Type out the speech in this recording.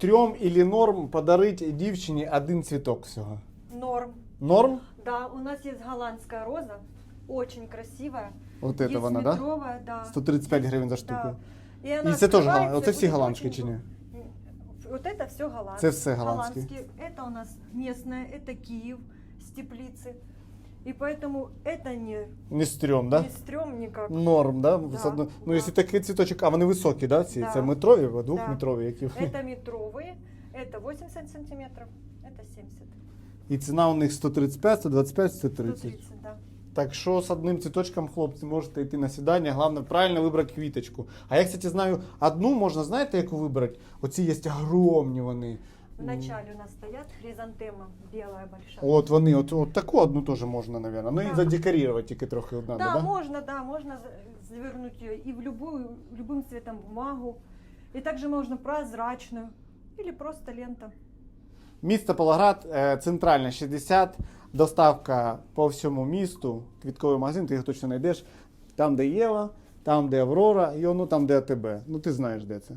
Трьом или норм подарити дівчині один цвіток всього. Норм. Норм? Да, у нас есть голландская роза, очень красивая. Вот есть это вона, да? метровая, да. 135 гривень за штуку. Да. И, она І це теж открывается, голландські. Оце всі будет голландські очень чи ні? Вот это все голландские. Це все голландські. Это у нас местное, это Киев с теплицы. И поэтому это не, Не стрьом, да? не стрём никак. Норм, да? Да, З одно- Ну, да. якщо такий цвіточок, а вони високі, да? Ці? Да. Це метрові, або двохметрові, які. Это метровые, это 80 сантиметров, это 70. І ціна у них 135, 125, 130. 130, да. Так що з одним цвіточком, хлопці, можете йти на сідання. Головне правильно вибрати квіточку. А я, кстати, знаю, одну можна, знаєте, яку вибрати? Оці є огромні вони. В начале у нас стоят хризантема белая большая. От вони, от, от таку одну теж можна, мабуть. Ну і Да. задекорувати тільки трохи одна, Да, да? можно, да, можно за- завернуть ее и в любую, любым цветом бумагу. И также можно прозрачную или просто лента. Місто Павлоград, е, центральна 60, доставка по всьому місту, квітковий магазин, ти його точно знайдеш. Там, де Єва, там, де Аврора, і воно там, де АТБ. Ну ти знаєш, де це.